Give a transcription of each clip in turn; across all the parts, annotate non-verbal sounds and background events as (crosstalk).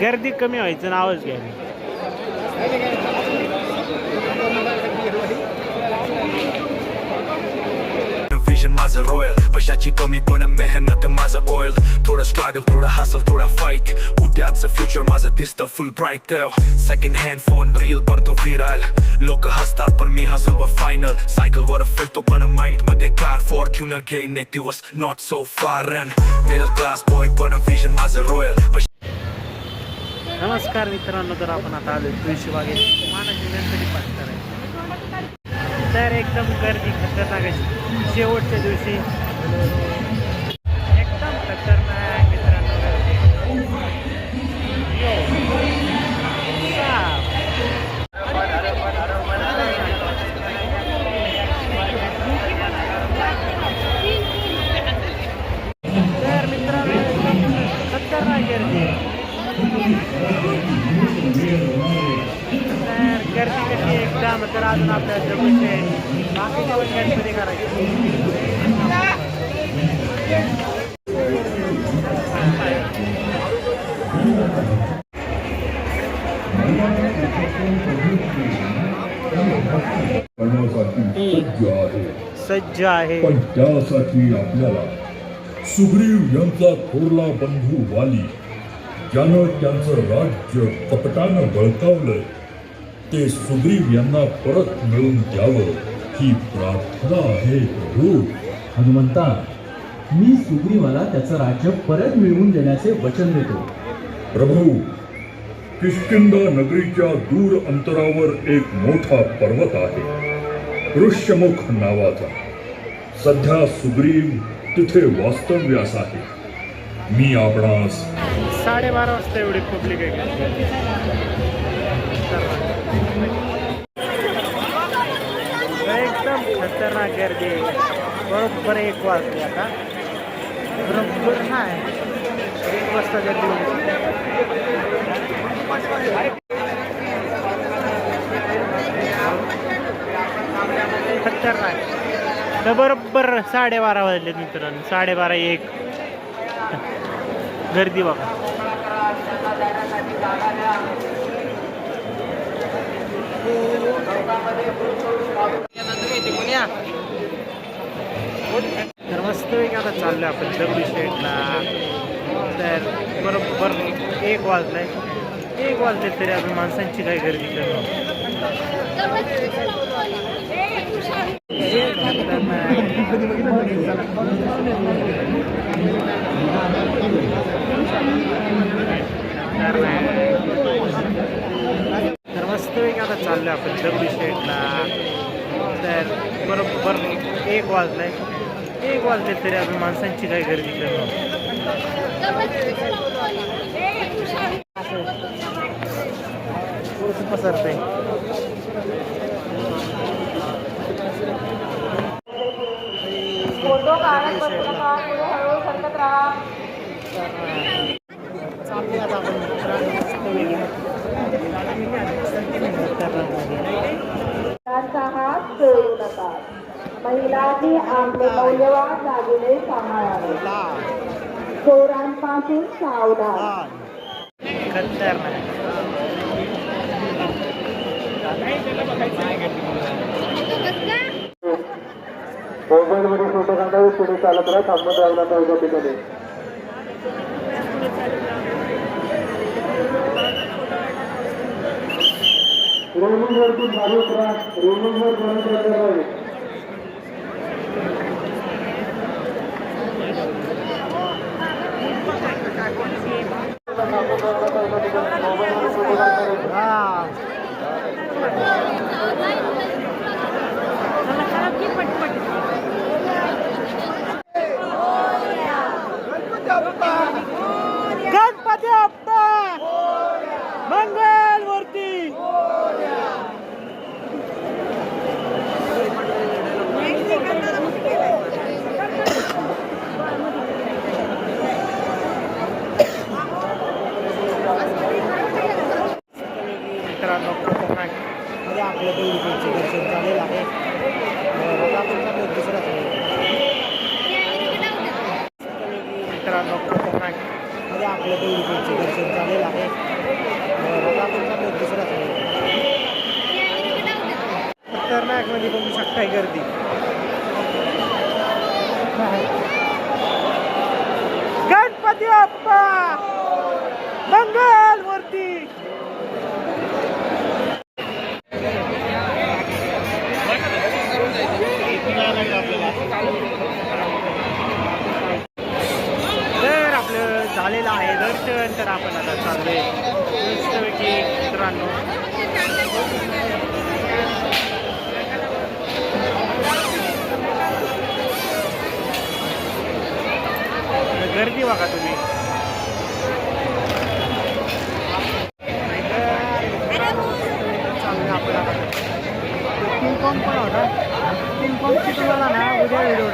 गर्दी कमी व्हायचं नावच घ्यायला विजन माझं रॉयल पैशाची कमी पण मेहनत माझं ऑइल थोडं स्ट्रगल थोडं हसल थोडा फाईट उद्याचं फ्युचर माझं दिसतं full bright second hand phone reel पडतो फिराल लोक हसतात पण मी हसव फायनल सायकल वर फिरतो पण माइंडमध्ये कार फॉर्च्युनर घेईन एक दिवस not so far middle class boy पण विजन माझं रॉयल नमस्कार मित्रांनो तर आपण आता आलो तुळशी मानाची गणपती पाठ करायचं तर एकदम गर्दी खतरनाक अशी शेवटच्या दिवशी. एकदम खतरनाक मित्रांनो. तर मित्रांनो एकदम खतरनाक गर्दी. तर गर्दी कशी एकदम तर अजून आपल्या जवळचे सज्ज आहे. पण त्यासाठी आपल्याला सुग्रीव यांचा थोरला बंधू वाली ज्यानं त्यांचं राज्य कपटानं बळकावलंय ते सुग्रीव यांना परत मिळून द्यावं. ही प्रार्थना आहे प्रभू. हनुमंता मी सुग्रीवाला त्याचं राज्य परत मिळवून देण्याचे वचन देतो. प्रभू किष्किंदा नगरीच्या दूर अंतरावर एक मोठा पर्वत आहे. ऋष्यमुख नावाचा. सध्या सुग्रीव तिथे वास्तव्यास आहे. मी आपणास साडेबारा वाजता एवढी पब्लिक आहे एकदम खतरनाक गर्दी बरोबर एक वाजली आता. बरोबर नाही एक वाजता गर्दी होती खतरनाक. तर बरोबर साडेबारा वाजले मित्रांनो. साडेबारा एक. गर्दी बघा. तर मस्त पैकी आता चाललोय आपण दगडी शेटला तर बरोबर एक वाजलाय एक वाजले तरी आपण माणसांची काय गर्दी कमी तर मस्त पैकी आता चाललोय आपण दगडी शेटला. तर बरोबर एक वाजलाय. एक वाजले तरी अजून माणसांची काय गर्दी कमी थोडंसं पसरतंय फोटो काढत बसू नका पुढे हळूहळू सरकत राहा चाललोय आता आपण मित्रांनो मस्तपैकी. त्यांचा हात खेळू नका महिलांनी आपले मौल्यवान दागिने सांभाळावे. चोरांपासून सावधान. खतरनाक फोटो काढावे पुढे चालत राहा थांबत राहू नका एका ठिकाणी वरतून चालूच वर बंद राहा मित्रांनो खतरनाक म्हणजे आपल्या देवीचे दर्शन झालेलं आहे. दुसरा मित्रांनो खतरनाक म्हणजे आपल्या देवीचे दर्शन झालेलं आहे. दुसरा खतरनाक म्हणजे बघू शकताय गर्दी. (laughs) झालेलं आहे. दर्शन तर आपण आता चालले मस्तपैकी मित्रांनो. गर्दी बघा तुम्ही. चाललोय आपण आता. किंग पण होता. किंग कॉंगची तुम्हाला ना उद्या व्हिडिओ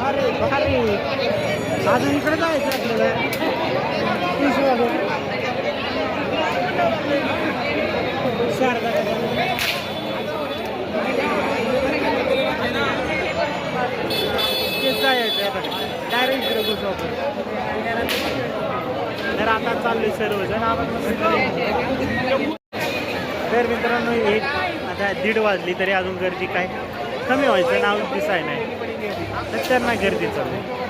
अरे भारी अजून इकडे जायचं आपल्याला तीसवाले शारदा तेच आता डायरेक्ट इकडे घुसू तर आता चाललोय सर्वजण. आपण तर मित्रांनो एक आता दीड वाजली तरी अजून गर्दी काय कमी व्हायचं नाव दिसाय नाही. त्यांना गर्दी चालू आहे.